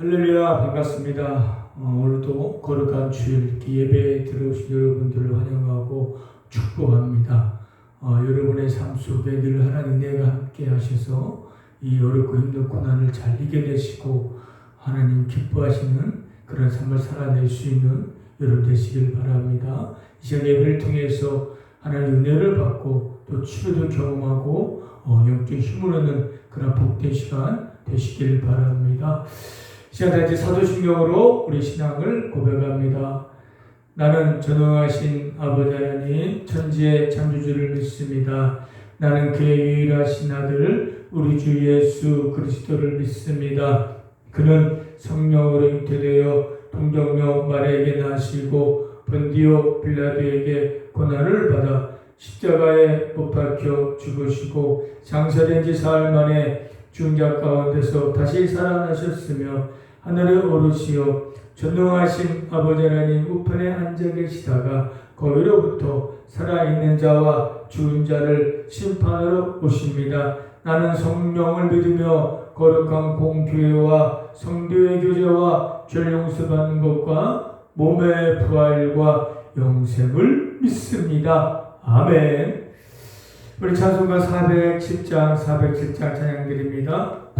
할렐루야 반갑습니다. 어, 오늘도 거룩한 주일 예배에 들어오신 여러분들을 환영하고 축복합니다. 어, 여러분의 삶 속에 늘 하나님 은혜가 함께 하셔서 이 어렵고 힘든 고난을 잘 이겨내시고 하나님 기뻐하시는 그런 삶을 살아낼 수 있는 여러분 되시길 바랍니다. 이 시간 예배를 통해서 하나님 은혜를 받고 또 치료도 경험하고 어, 영적 힘을 얻는 그런 복된 시간 되시길 바랍니다. 시간 이제 사도신경으로 우리 신앙을 고백합니다. 나는 전능하신 아버지 하나님 천지의 창조주를 믿습니다. 나는 그의 유일하신 아들 우리 주 예수 그리스도를 믿습니다. 그는 성령으로 잉태되어 동정녀 마리아에게 나시고 본디오 빌라도에게 고난을 받아 십자가에 못 박혀 죽으시고 장사된 지 사흘 만에 중자 가운데서 다시 살아나셨으며 하늘에 오르시어 전능하신 아버지 하나님 우편에 앉아 계시다가 거기로부터 살아있는 자와 죽은 자를 심판하러 오십니다. 나는 성령을 믿으며 거룩한 공교회와 성도의 교제와 죄 용서받는 것과 몸의 부활과 영생을 믿습니다. 아멘. 우리 찬송가 410장 407장 찬양 드립니다.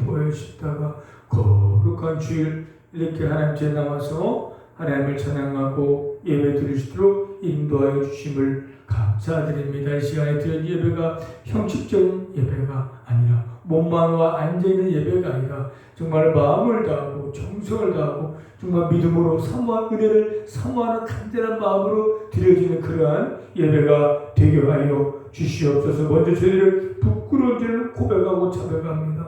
보여주시다가 거룩한 주일 이렇게 하나님 께 나와서 하나님을 찬양하고 예배 드리시도록 인도하여 주심을 감사드립니다. 이 시간에 드린 예배가 형식적인 예배가 아니라 몸만과 앉아있는 예배가 아니라 정말 마음을 다하고 정성을 다하고 정말 믿음으로 사모한 은혜를 사모하는 간절한 마음으로 드려지는 그러한 예배가 되게 하여 주시옵소서 먼저 저희를 부끄러운 죄를 고백하고 자백합니다.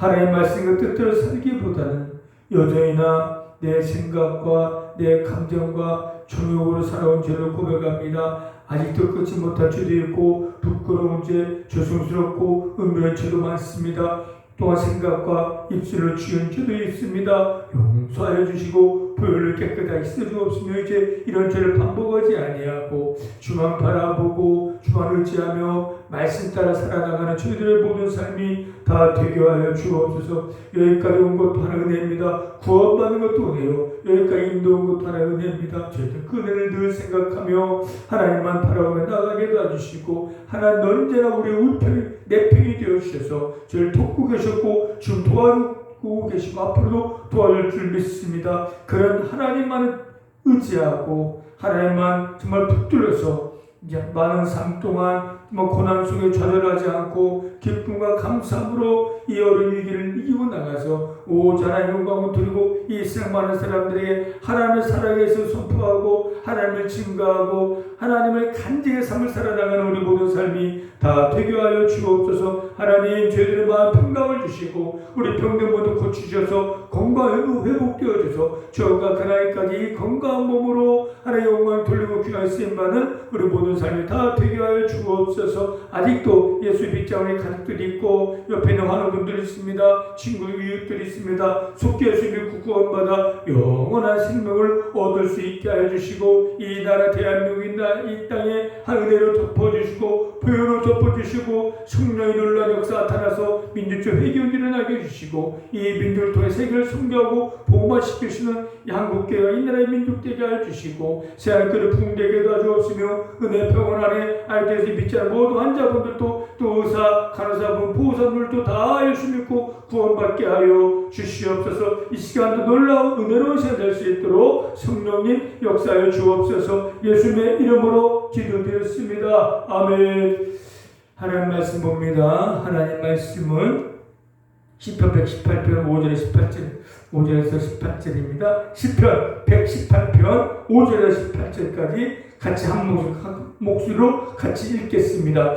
하나님 말씀과 뜻대로 살기보다는 여전히나 내 생각과 내 감정과 정욕으로 살아온 죄를 고백합니다. 아직도 끊지 못한 죄도 있고 부끄러운 죄, 죄송스럽고 은밀한 죄도 많습니다. 또한 생각과 입술을 지은 죄도 있습니다. 용서하여 주시고 보혈을 깨끗하게 씻어주옵시며 이제 이런 죄를 반복하지 아니하고 주만 바라보고 주만 의지하며 말씀 따라 살아나가는 저희들의 모든 삶이 다 되게 하여 주옵소서. 여기까지 온 것도 하나 은혜입니다. 구원받는 것도 은혜요. 여기까지 인도온 것도 하나 은혜입니다. 저희들 그 은혜를 늘 생각하며 하나님만 바라보며 나가게 도와주시고 하나님 언제나 우리 우편이 내 편이 되어주셔서 저를 돕고 계셨고 지금 도와주고 계시고 앞으로도 도와줄 줄 믿습니다. 그런 하나님만 의지하고 하나님만 정말 붙들어서 이제 많은 삶 동안 뭐 고난 속에 좌절하지 않고 기쁨과 감사함으로 이 어려운 위기를 이기고 나가서 오자나 영광을 드리고 이 세상 많은 사람들에게 하나님을 살아계서 선포하고 하나님을 증가하고 하나님을 간증의 삶을 살아나가는 우리 모든 삶이 다 되게 하여 주옵소서. 하나님 저희들의 마음 평강을 주시고 우리 병들 모두 고치셔서 건강을 회복되어져서. 저가 그날까지 건강한 몸으로 쓰임 받는 우리 모든 삶이 다 되게 하여 주옵소서 아직도 예수 믿지 않는 가족들이 있고 옆에 있는 환우분들이 있습니다. 친구 이웃들이 있습니다. 속죄 예수 믿고 구원받아 영원한 생명을 얻을 수 있게 하여 주시고 이 나라 대한민국이나 이 땅에 하늘로 덮어주시고 보혈로 덮어주시고 성령의 놀란 역사 나타나서 민주적 회개운이 일어나게 해주시고 이 민족을 통해 세계를 선교하고 복음화시키시는 이 한국교회와 이 나라의 민족 되게 해주시고 새하늘그를 붕대게 도와주옵시며 은혜 평온 안에 알게서 믿지 않는 모든 환자분들도 또 의사, 간호사분, 보호사분들도 다 예수 믿고 구원받게 하여 주시옵소서. 이 시간도 놀라운 은혜로운 시간 될 수 있도록 성령님 역사하여 주옵소서. 예수님의 이름으로 기도드렸습니다. 아멘 하나님 말씀 봅니다. 하나님 말씀은 시편 118편 5절에 18절 5절에서 18절입니다. 시편 118편 5절에서 18절까지 같이 한 목소리, 한 목소리로 같이 읽겠습니다.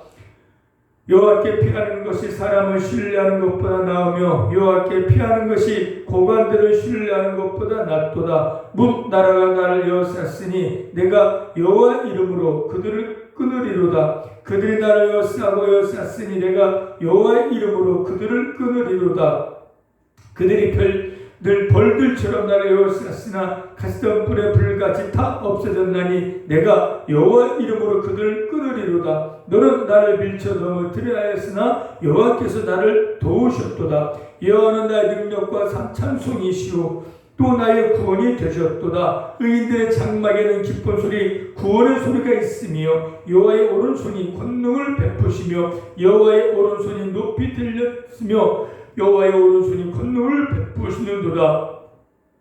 여호와께 피하는 것이 사람을 신뢰하는 것보다 나으며 여호와께 피하는 것이 고관들을 신뢰하는 것보다 낫도다. 문 나라가 나를 여호사으니 내가 여호와 이름으로 그들을 끊으리로다. 그들이 나를 여호사하고 여호사으니 내가 여호와 이름으로 그들을 끊으리로다. 그들이 별 늘 벌들처럼 나를 여호사으나 가시던 불의 불같이 다 없어졌나니 내가 여호와 이름으로 그들을 끊으리로다. 너는 나를 밀쳐 넘어뜨려 하였으나 여호와께서 나를 도우셨도다. 여호와는 나의 능력과 삼창송이시오. 또 나의 구원이 되셨도다. 의인들의 장막에는 기쁜 소리, 구원의 소리가 있으며 여호와의 오른손이 권능을 베푸시며 여호와의 오른손이 높이 들렸으며 여호와의 오른손이 권능을 베푸시는도다.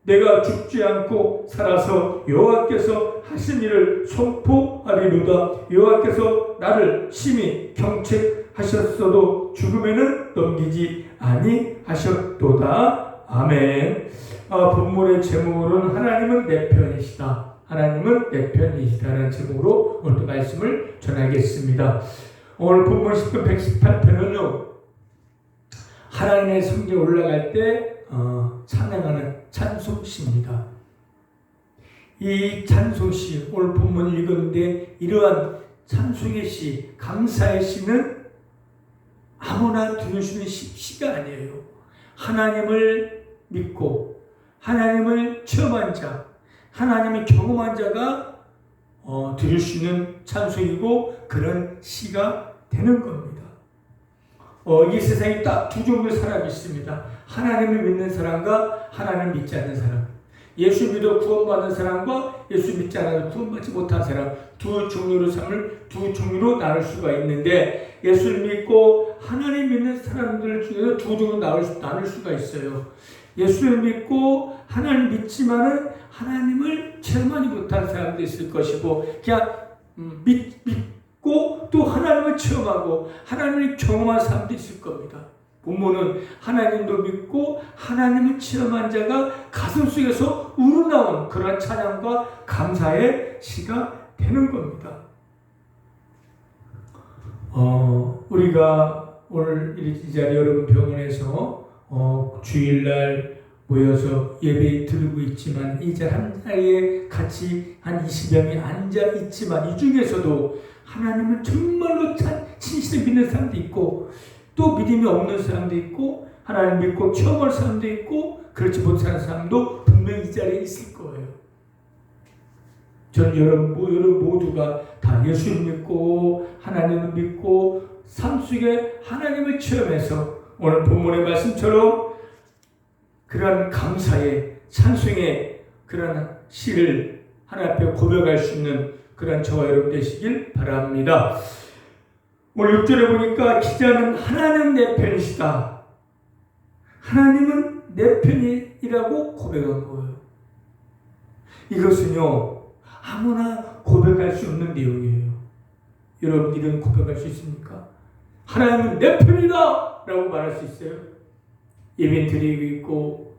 내가 죽지 않고 살아서 여호와께서 하신 일을 선포하리로다. 여호와께서 나를 심히 경책하셨어도 죽음에는 넘기지 아니하셨도다. 아멘. 아, 본문의 제목으로는 하나님은 내 편이시다. 하나님은 내 편이시다라는 제목으로 오늘 말씀을 전하겠습니다. 오늘 본문 10편 118편은요. 하나님의 성전에 올라갈 때 어, 찬양하는 찬송시입니다. 이 찬송시 오늘 본문 읽었는데 이러한 찬송의 시, 감사의 시는 아무나 시, 시가 아니에요. 하나님을 믿고 하나님을 체험한 자, 하나님을 경험한 자가 어, 들을 수 있는 찬송이고 그런 시가 되는 겁니다. 어, 이 세상에 딱 두 종류의 사람이 있습니다. 하나님을 믿는 사람과 하나님을 믿지 않는 사람. 예수 믿어 구원받은 사람과 예수 믿지 않아서 구원받지 못한 사람 두 종류로 삶을 두 종류로 나눌 수가 있는데 예수를 믿고 하나님 믿는 사람들 중에서 두 종류로 나눌, 수, 나눌 수가 있어요. 예수를 믿고 하나님 믿지만은 하나님을 체험하지 못한 사람도 있을 것이고 그냥 음, 믿, 믿고 또 하나님을 체험하고 하나님을 경험한 사람도 있을 겁니다. 본문은 하나님도 믿고 하나님을 체험한 자가 가슴 속에서 우러나온 그런 찬양과 감사의 시가 되는 겁니다. 어, 우리가 오늘 이 자리 여러분 병원에서 어, 주일날 모여서 예배 드리고 있지만 이제 한 자리에 같이 한 20여 명이 앉아 있지만 이 중에서도 하나님을 정말로 참 진실을 믿는 사람도 있고 또 믿음이 없는 사람도 있고 하나님 믿고 체험할 사람도 있고 그렇지 못한 사람도 분명히 이 자리에 있을 거예요. 저는 여러분, 여러분 모두가 다 예수를 믿고 하나님을 믿고 삶 속에 하나님을 체험해서 오늘 본문의 말씀처럼 그러한 감사의 찬송의 그러한 시를 하나님 앞에 고백할 수 있는 그러한 저와 여러분 되시길 바랍니다. 오늘 6절에 보니까 기자는 하나님 내 편이시다. 하나님은 내 편이라고 고백한 거예요. 이것은요, 아무나 고백할 수 없는 내용이에요. 여러분, 이런 고백할 수 있습니까? 하나님은 내 편이다! 라고 말할 수 있어요. 예배 드리고 있고,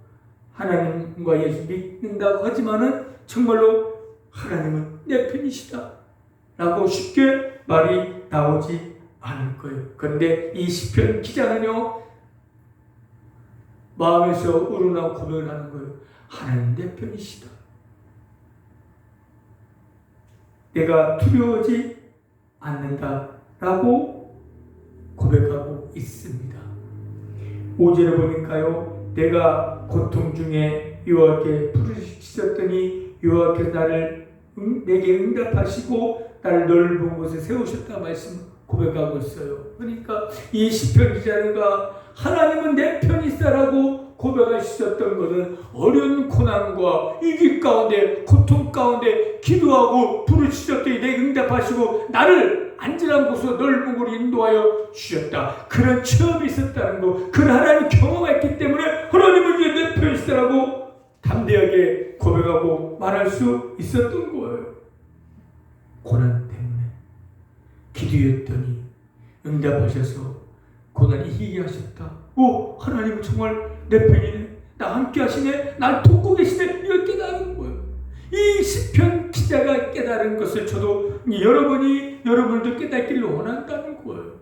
하나님과 예수 믿는다고 하지만은 정말로 하나님은 내 편이시다. 라고 쉽게 말이 나오지 않을 거예요. 그런데 이 시편 기자는요, 마음에서 우러나고 고백을 하는 거예요. 하나님 내 편이시다. 내가 두려워지 않는다라고 고백하고 있습니다. 5절에 보니까요, 내가 고통 중에 여호와께 부르짖었더니 여호와께서 나를 응, 내게 응답하시고 나를 넓은 곳에 세우셨다 말씀 고백하고 있어요. 그러니까 이 시편 기자가 하나님은 내 편이시다라고 고백할 수 있었던 것은 어려운 고난과 위기 가운데 고통 가운데 기도하고 부르짖었더니 내 응답하시고 나를 안전한 곳으로 넓은 곳으로 인도하여 주셨다. 그런 체험이 있었다는 거, 그 하나님 경험했기 때문에 하나님은 이제 내 편이시다라고 담대하게 고백하고 말할 수 있었던 거예요. 고난 때문에 기도했더니 응답하셔서 고난 이기게 하셨다. 오 하나님은 정말 내 편이네. 나 함께 하시네. 날 돕고 계시네. 이걸 깨달은 거예요. 이 시편 기자가 깨달은 것을 저도 여러분이 여러분도 깨닫기를 원한다는 거예요.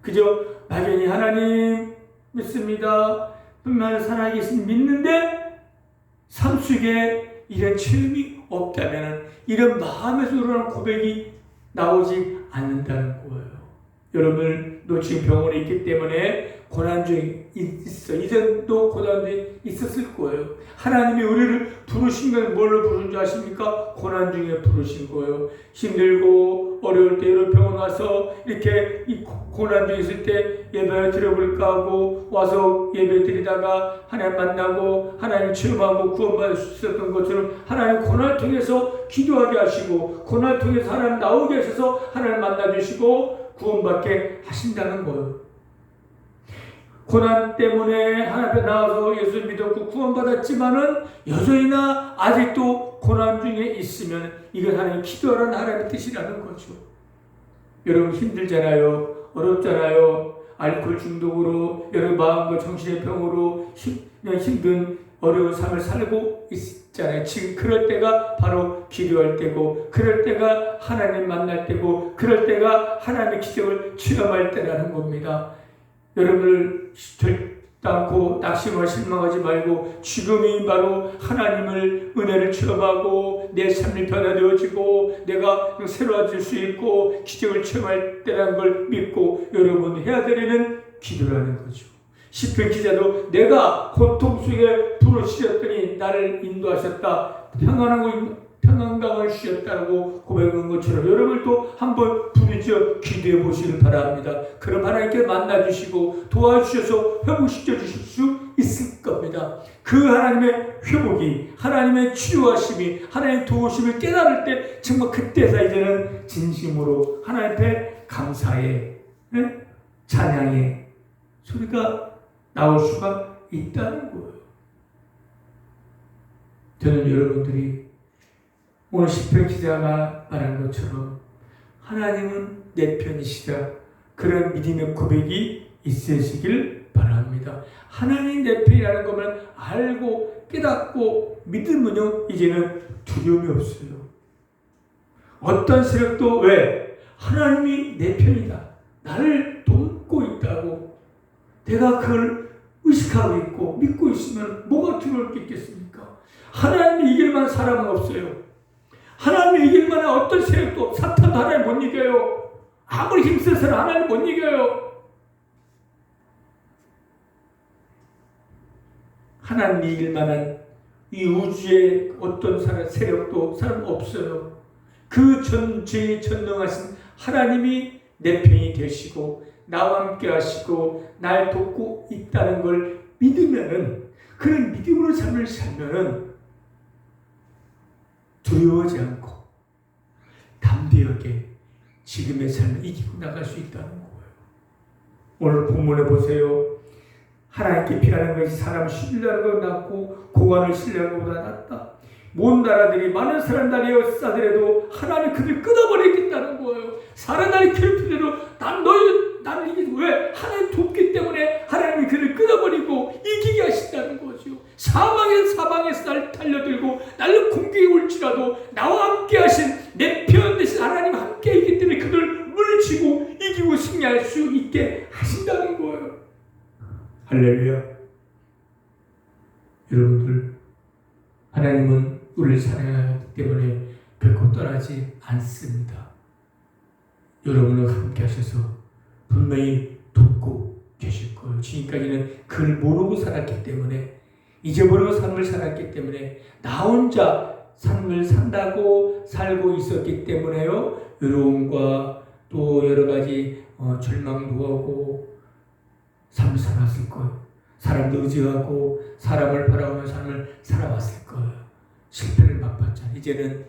그저 막연히 하나님 믿습니다. 분명 살아계신 믿는데 삶 속에 이런 체험이 없다면 이런 마음에서 우러나는 고백이 나오지 않는다는 거예요. 여러분도 지금 병원에 있기 때문에 고난 중에 있어. 이전도 고난 중에 있었을 거예요. 하나님이 우리를 부르신 건 뭘로 부르신 줄 아십니까? 고난 중에 부르신 거예요. 힘들고 어려울 때 여러 병원 와서 이렇게 이 고난 중에 있을 때 예배를 드려볼까 하고 와서 예배 드리다가 하나님 만나고 하나님 체험하고 구원받을 수 있었던 것처럼 하나님 고난을 통해서 기도하게 하시고 고난을 통해서 하나님 나오게 하셔서 하나님 만나주시고 구원받게 하신다는 거예요. 고난 때문에 하나님 앞에 나와서 예수 믿었고 구원받았지만은 여전히나 아직도 고난 중에 있으면 이건 하나님 기도하라는 하나님의 뜻이라는 거죠. 여러분 힘들잖아요. 어렵잖아요. 알코올 중독으로 여러분 마음과 정신의 병으로 힘, 힘든 어려운 삶을 살고 있잖아요. 지금 그럴 때가 바로 기도할 때고, 그럴 때가 하나님 만날 때고, 그럴 때가 하나님의 기적을 체험할 때라는 겁니다. 여러분을 않고 낙심과 실망하지 말고 지금이 바로 하나님을 은혜를 체험하고 내 삶이 변화되어지고 내가 새로워질 수 있고 기적을 체험할 때라는 걸 믿고 여러분 해야 되는 기도라는 거죠. 시편 기자도 내가 고통 속에 부르시렸더니 나를 인도하셨다. 평안하고 평안감을 주셨다고 고백한 것처럼 여러분도 한번 부르짖어 기도해 보시길 바랍니다. 그럼 하나님께 만나 주시고 도와주셔서 회복시켜 주실 수 있을 겁니다. 그 하나님의 회복이 하나님의 치유하심이 하나님의 도우심을 깨달을 때 정말 그때서 이제는 진심으로 하나님 앞에 감사의 예? 찬양의 소리가 나올 수가 있다는 거예요. 저는 여러분들이 오늘 시편 기자가 말한 것처럼 하나님은 내 편이시다. 그런 믿음의 고백이 있으시길 바랍니다. 하나님 내 편이라는 것을 알고 깨닫고 믿으면요 이제는 두려움이 없어요. 어떤 세력도 왜 하나님이 내 편이다. 나를 돕고 있다고 내가 그걸 의식하고 있고 믿고 있으면 뭐가 두려울 게 있겠습니까? 하나님이 이길 만한 사람은 없어요. 하나님이 이길 만한 어떤 세력도 없- 사탄도 하나님 못 이겨요. 아무리 힘써서는 하나님 못 이겨요. 하나님 이길 만한 이 우주의 어떤 사람 세력도 사람 없어요. 그 전죄에 전능하신 하나님이 내 편이 되시고 나와 함께 하시고 날 돕고 있다는 걸 믿으면은 그런 믿음으로 삶을 살면은 두려워하지 않고 담대하게 지금의 삶을 이기고 나갈 수 있다는 거예요. 오늘 본문에 보세요. 하나님께 피하는 것이 사람 신뢰하는 것 낫고 고관을 신뢰하는 것보다 낫다. 모든 나라들이 많은 사람들이 싸더라도 하나님 그들 끊어버리겠다는 거예요. 사람들이 괴롭히더라도 난 너희 나를 이기 왜 하나님 돕기 때문에 하나님이 그를 끊어버리고 이기게 하신다는 거죠. 사망에서 사방에서 날 달려들고 나를 공격해 올지라도 나와 함께 하신 내편 대신 하나님 함께 있기 때문에 그들 물리치고 이기고 승리할 수 있게 하신다는 거예요. 할렐루야. 여러분들 하나님은 우리를 사랑하기 때문에 결코 떠나지 않습니다. 여러분과 함께 하셔서 분명히 돕고 계실 거예요. 지금까지는 그를 모르고 살았기 때문에 잊어버리고 삶을 살았기 때문에 나 혼자 삶을 산다고 살고 있었기 때문에요. 외로움과 또 여러 가지 어, 절망도 하고 삶을 살았을 거예요. 사람도 의지하고 사람을 바라보는 삶을 살아왔을 거예요. 실패를 맛봤잖아. 이제는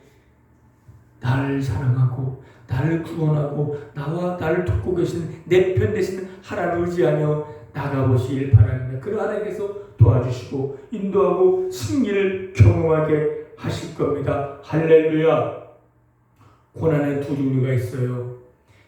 나를 사랑하고 나를 구원하고 나와 나를 돕고 계신 내 편 되신 하나님을 의지하며 나가보시길 바랍니다. 그런 하나님께서 도와주시고 인도하고 승리를 경험하게 하실 겁니다. 할렐루야. 고난의 두 종류가 있어요.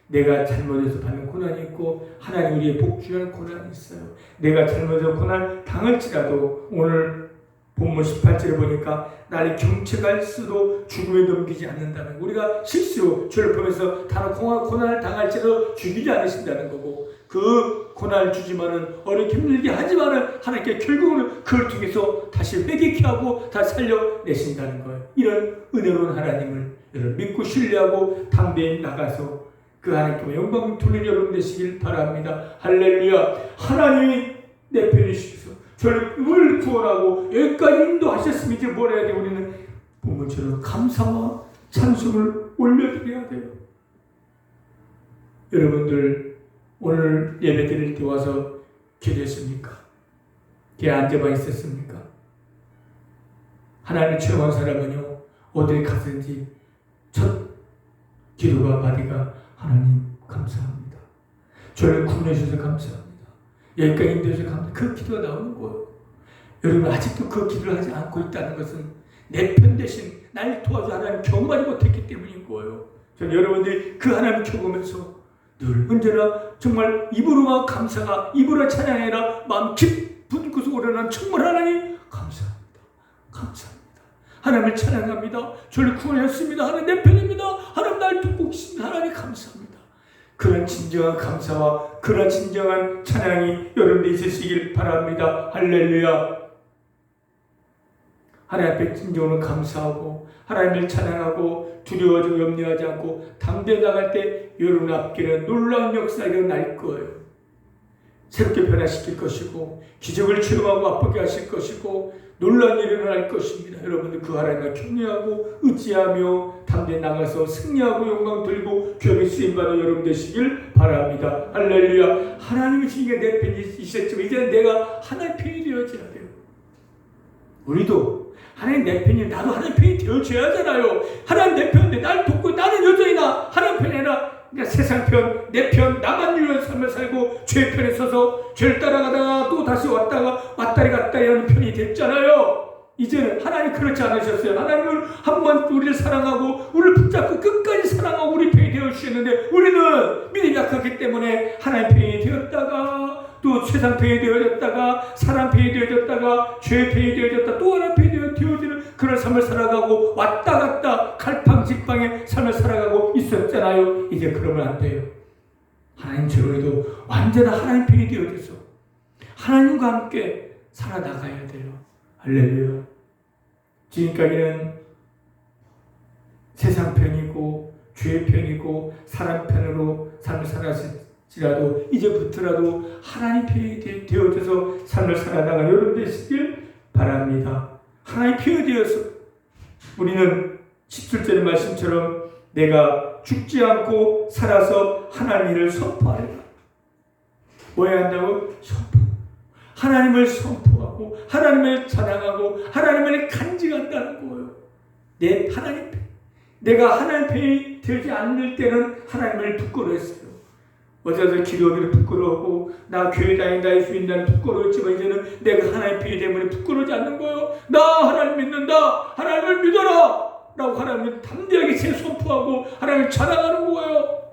내가 잘못해서 받는 고난이 있고 하나님 우리의 복주하는 고난이 있어요. 내가 잘못해서 고난 당할지라도 오늘 본문 18절에 보니까 나를 경책할 수도 죽음에 넘기지 않는다는 거. 우리가 실수로 주를 보면서 다른 고난, 고난을 당할지라도 죽이지 않으신다는 거고 그 고난을 주지만은 어렵게 힘들게 하지만은 하나님께 결국은 그걸 통해서 다시 회개케 하고 다 살려내신다는 거예요. 이런 은혜로운 하나님을 여러분 믿고 신뢰하고 담대히 나가서 그 하나님께 영광 돌리는 여러분 되시길 바랍니다. 할렐루야. 하나님이 내 편이시소. 저를 늘 구원하고 여기까지 인도하셨으면 이제 뭘 해야 돼? 우리는 본문처럼 감사와 찬송을 올려드려야 돼요. 여러분들 오늘 예배 드릴 때 와서 기도했습니까? 게 앉아봐 있었습니까? 하나님을 체험한 사람은요 어딜 가든지 첫 기도가 마디가 하나님 감사합니다. 저를 구원해주셔서 감사합니다. 여기까지 인도해주셔서 감사합니다. 그 기도가 나오는 거예요. 여러분 아직도 그 기도를 하지 않고 있다는 것은 내 편 대신 날 도와줘 하나님 경험하지 못했기 때문인 거예요. 저는 여러분들이 그 하나님 경험에서 늘 언제나 정말 입으로만 감사가 입으로 찬양이 아니라 마음 깊은 곳에 오르는 정말 하나님 감사합니다. 감사합니다. 하나님을 찬양합니다. 저를 구원했습니다. 하나님 내 편입니다. 하나님 날 돕고 계십니다. 하나님 감사합니다. 그런 진정한 감사와 그런 진정한 찬양이 여러분들 있으시길 바랍니다. 할렐루야. 하나님 앞에 진정으로 감사하고 하나님을 찬양하고 두려워하지 염려하지 않고 담대 나갈 때 여러분 앞길에 놀라운 역사가 날 거예요. 새롭게 변화시킬 것이고 기적을 체험하고 아프게 하실 것이고 놀라운 일이 일어날 것입니다. 여러분들 그 하나님을 경외하고 의지하며 담대 나가서 승리하고 영광 들고 교회 쓰임받아 여러분 되시길 바랍니다. 할렐루야. 하나님이 지금 내 편이 있었지만 이제는 내가 하나님 편이 되어져야 돼요. 우리도 하나님 내 편이 나도 하나님 편이 되어줘야 하잖아요. 하나님 내 편인데 날 돕고 나는 여전히 나 하나님 편이라 그러니까 세상 편, 내 편, 나만 위한 삶을 살고 죄 편에 서서 죄를 따라가다가 또 다시 왔다가 왔다리 갔다리 하는 편이 됐잖아요. 이제는 하나님 그렇지 않으셨어요. 하나님은 한 번 우리를 사랑하고 우리를 붙잡고 끝까지 사랑하고 우리 편이 되어 주셨는데 우리는 믿음이 약하기 때문에 하나님 편이 되었다가 또 세상 편이 되어졌다가 사람 편이 되어졌다가 죄 편이 되어졌다 또 하나님 편이 되어- 되어지는 그런 삶을 살아가고 왔다 갔다 갈팡질팡의 삶을 살아가고 있었잖아요. 이제 그러면 안 돼요. 하나님 저희도 완전한 하나님 편이 되어져서 하나님과 함께 살아나가야 돼요. 할렐루야. 지금까지는 세상 편이고 죄 편이고 사람 편으로 삶을 살았을 지라도 이제부터라도 하나님 편이 되- 되어져서 삶을 살아나가 여러분 되시길 바랍니다. 하나님 편이 되어서 우리는 17절의 말씀처럼 내가 죽지 않고 살아서 하나님 을 선포하리라. 뭐 해야 한다고? 선포. 하나님을 선포하고 하나님을 찬양하고 하나님을 간직한다는 거예요. 내 하나님 편. 내가 하나님 편이 되지 않을 때는 하나님을 부끄러워했어요. 어제도 기도하기를 부끄러워하고 나 교회 다닌다 할수 있다는 부끄러웠지만 이제는 내가 하나님 편이 때문에 부끄러워지 않는 거예요. 나 하나님 믿는다. 하나님을 믿어라. 라고 하나님을 담대하게 재선포하고 하나님을 찬양하는 거예요.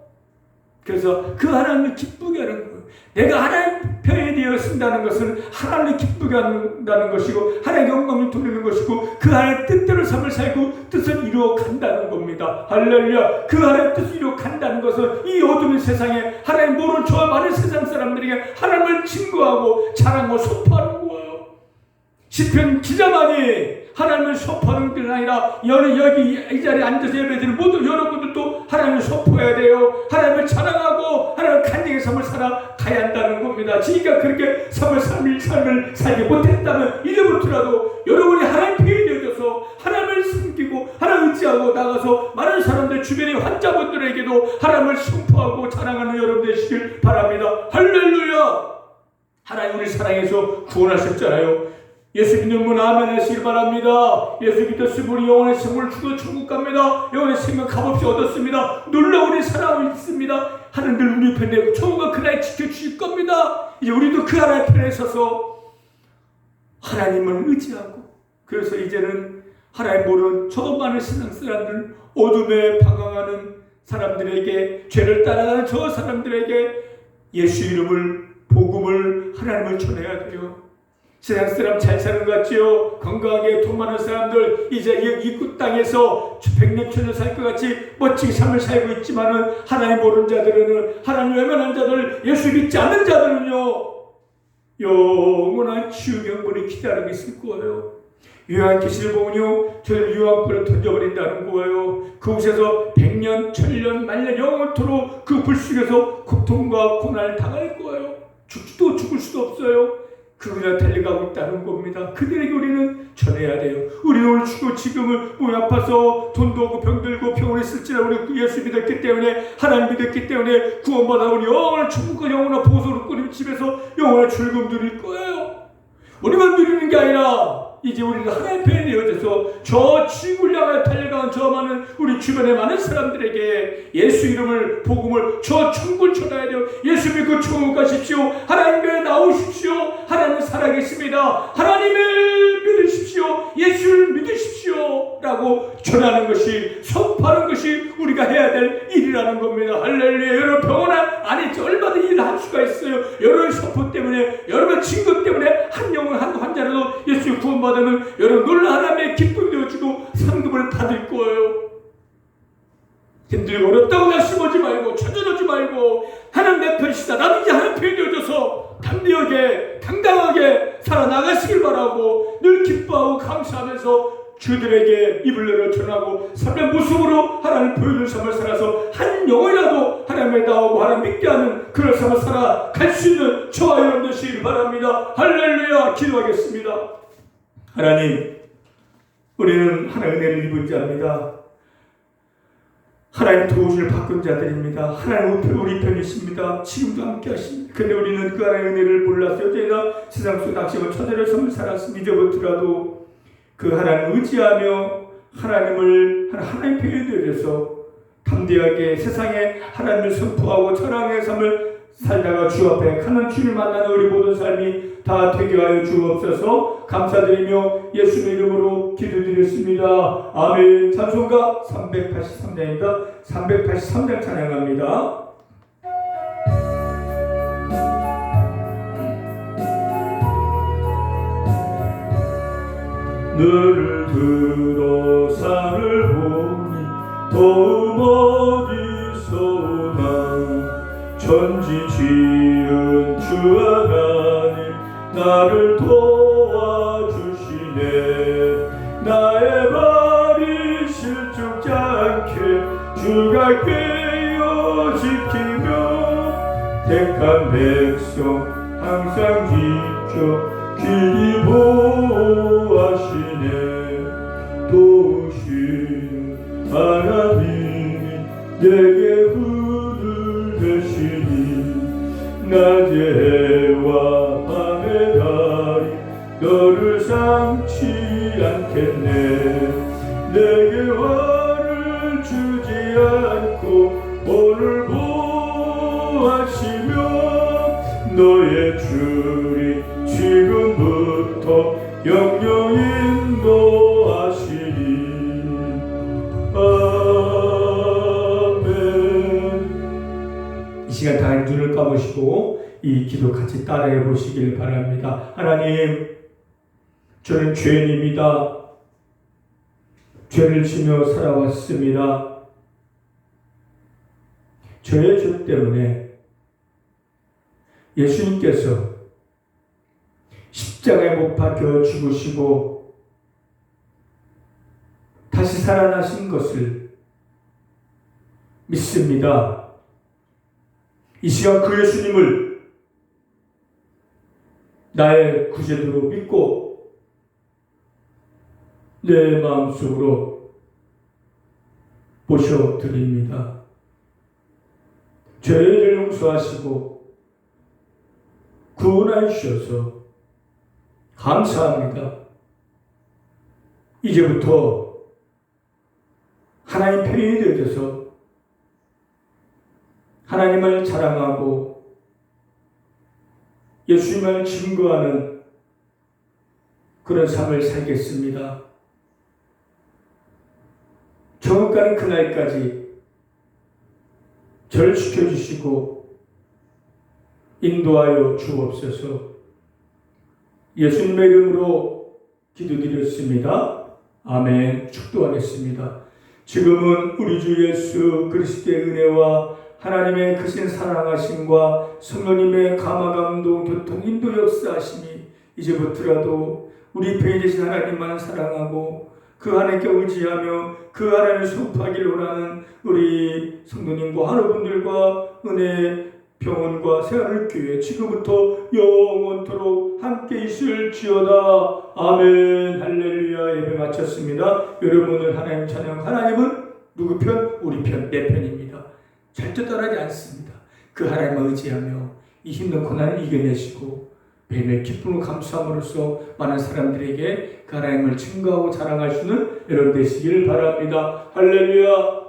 그래서 그 하나님을 기쁘게 하는 거예요. 내가 하나님 편에 되어 쓴다는 것은 하나님을 기쁘게 한다는 것이고 하나님의 영광을 돌리는 것이고 그 하나님의 뜻대로 삶을 살고 뜻을 이루어 간다는 겁니다. 할렐루야. 그 하나님의 뜻을 이루어 간다는 것은 이 어둠의 세상에 하나님 모르는 저와 많은 세상 사람들에게 하나님을 증거하고 자랑하고 선포하는 거예요. 시편 기자만이 하나님을 선포하는 게 아니라 여러 여기 이 자리에 앉아서 예배드리는 모든 여러분들도 하나님을 선포해야 돼요. 하나님을 찬양하고 하나님을 간증의 삶을 살아가야 한다는 겁니다. 지금까 그렇게 삶을 삶을 삶을 살지 못했다면 이제부터라도 여러분이 하나님 되어져서 하나님을 섬기고 하나님 의지하고 나가서 많은 사람들 주변의 환자분들에게도 하나님을 선포하고 찬양하는 여러분 되시길 바랍니다. 할렐루야! 하나님 우리 사랑해서 구원하셨잖아요. 예수 믿는 분 아멘 하시길 바랍니다. 예수 믿었으면 영혼의 생을 주고 천국 갑니다. 영혼의 생명 값없이 얻었습니다. 놀라운 사랑하고 있습니다. 하나님들 우리 편에 천국은 그날 지켜주실 겁니다. 이제 우리도 그 하나님 편에 서서 하나님을 의지하고 그래서 이제는 하나님 모르는 저 많은 세상 사람들 어둠에 방황하는 사람들에게 죄를 따라가는 저 사람들에게 예수 이름을 복음을 하나님을 전해야 돼요. 세상 사람 잘 사는 것 같지요? 건강하게 돈 많은 사람들 이제 이 이구 땅에서 백년천년 살것 같이 멋지게 삶을 살고 있지만은 하나님 모르는 자들은 하나님 외면한 자들 예수 믿지 않는 자들은요 영원한 영벌이 기다리고 있을 거예요. 요한계시를 보면요 저를 유황불을 던져버린다는 거예요. 그곳에서 백년, 천년, 만년 영원토록 그 불 속에서 고통과 고난을 당할 거예요. 죽지도 죽을 수도 없어요. 그분이 달려가고 있다는 겁니다. 그들에게 우리는 전해야 돼요. 우리는 오늘 죽고 지금은 몸이 아파서 돈도 없고 병들고 병원에 있을지라 우리 그 예수 믿었기 때문에 하나님 믿었기 때문에 구원받아 우리 영원한 천국과 영원한 보소를 꾸린 집에서 영원한 즐거움 누릴 거예요. 우리만 누리는 게 아니라 이제 우리가 하나님 편에 되어져서 저 지구를 향해 달려가는 저 많은 우리 주변의 많은 사람들에게 예수 이름을 복음을 저 천국을 돼요. 예수 믿고 천국 가십시오. 하나님께 나오십시오. 하나님 살아계십니다. 하나님을 믿으십시오. 예수를 믿으십시오. 라고 전하는 것이 선포하는 것이 우리가 해야 될 일이라는 겁니다. 할렐루야. 여러분 병원 안에 얼마든지 일을 할 수가 있어요. 여러분 선포 때문에 여러분 증거 때문에 한 영혼 한 환자라도 예수 구원받 으면 여러분 놀라 하나님의 기쁨이 되어주고 상급을 받을 거예요. 힘들고 어렵다고 낙심하지 말고 좌절하지 말고 하나님 내 편이시다. 나는 이제 하나님 편이 되어줘서 담대하게 당당하게 살아나가시길 바라고 늘 기뻐하고 감사하면서 주들에게 입을 열어 전하고 삶의 모습으로 하나님 보여준 삶을 살아서 한 영혼이라도 하나님에 나오고 하나님 믿게 하는 그런 삶을 살아갈 수 있는 저와 여러분 되시길 바랍니다. 할렐루야 기도하겠습니다. 하나님 우리는 하나의 은혜를 입은 자입니다. 하나님 도우심을 받은 자들입니다. 하나님 우리 편이십니다. 지금도 함께 하십니다. 근데 우리는 그 하나님의 은혜를 몰랐어요. 저희가 세상 속 낙심을 처절의 삶을 살았으면 이제부터라도 그 하나님 의지하며 하나님을 하나님 편에대해서 담대하게 세상에 하나님을 선포하고 철학의 삶을 살다가 주 앞에 가는 주를 만나는 우리 모든 삶이 다 되게 하여 주옵소서 감사드리며 예수의 이름으로 기도드렸습니다. 아멘 찬송가 383장입니다. 383장 찬양합니다. 너를 들어 산을 보니 도움 어디서나 천지 지은 주 하나님 나를 도와주시네. 나의 발이 실족지 않게 주가 깨어 지키며 택한 백성 항상 지켜 길이 보호하시네. 도우시는 하나님이 내게 낮의 해와 밤의 달이 너를 삼지 않겠네. 내게 화를 주지 않 이 기도 같이 따라해 보시길 바랍니다. 하나님 저는 죄인입니다. 죄를 지며 살아왔습니다. 저의 죄 때문에 예수님께서 십자가에 못 박혀 죽으시고 다시 살아나신 것을 믿습니다. 이 시간 그 예수님을 나의 구세주로 믿고 내 마음속으로 모셔드립니다. 죄를 용서하시고 구원해 주셔서 감사합니다. 이제부터 하나님 편이 되어서 하나님을 자랑하고 예수님을 증거하는 그런 삶을 살겠습니다. 가는 그날까지 저를 지켜주시고 인도하여 주옵소서 예수님의 이름으로 기도드렸습니다. 아멘. 축도하겠습니다. 지금은 우리 주 예수 그리스도의 은혜와 하나님의 크신 사랑하심과 성령님의 감화감동 교통 인도 역사하심이 이제부터라도 우리 편이 되신 하나님만 사랑하고 그 하나님께 의지하며 그 하나님을 선포하기를 원하는 우리 성도님과 하나분들과 은혜 병원과 새하늘 교회 지금부터 영원토록 함께 있을지어다. 아멘. 할렐루야. 예배 마쳤습니다. 여러분을 하나님 찬양 하나님은 누구 편? 우리 편, 내 편입니다 절대 떠나지 않습니다. 그 하나님을 의지하며 이 힘든 고난을 이겨내시고 매일매일 기쁨을 감수함으로써 많은 사람들에게 그 하나님을 증거하고 자랑할 수 있는 여러분 되시길 바랍니다. 할렐루야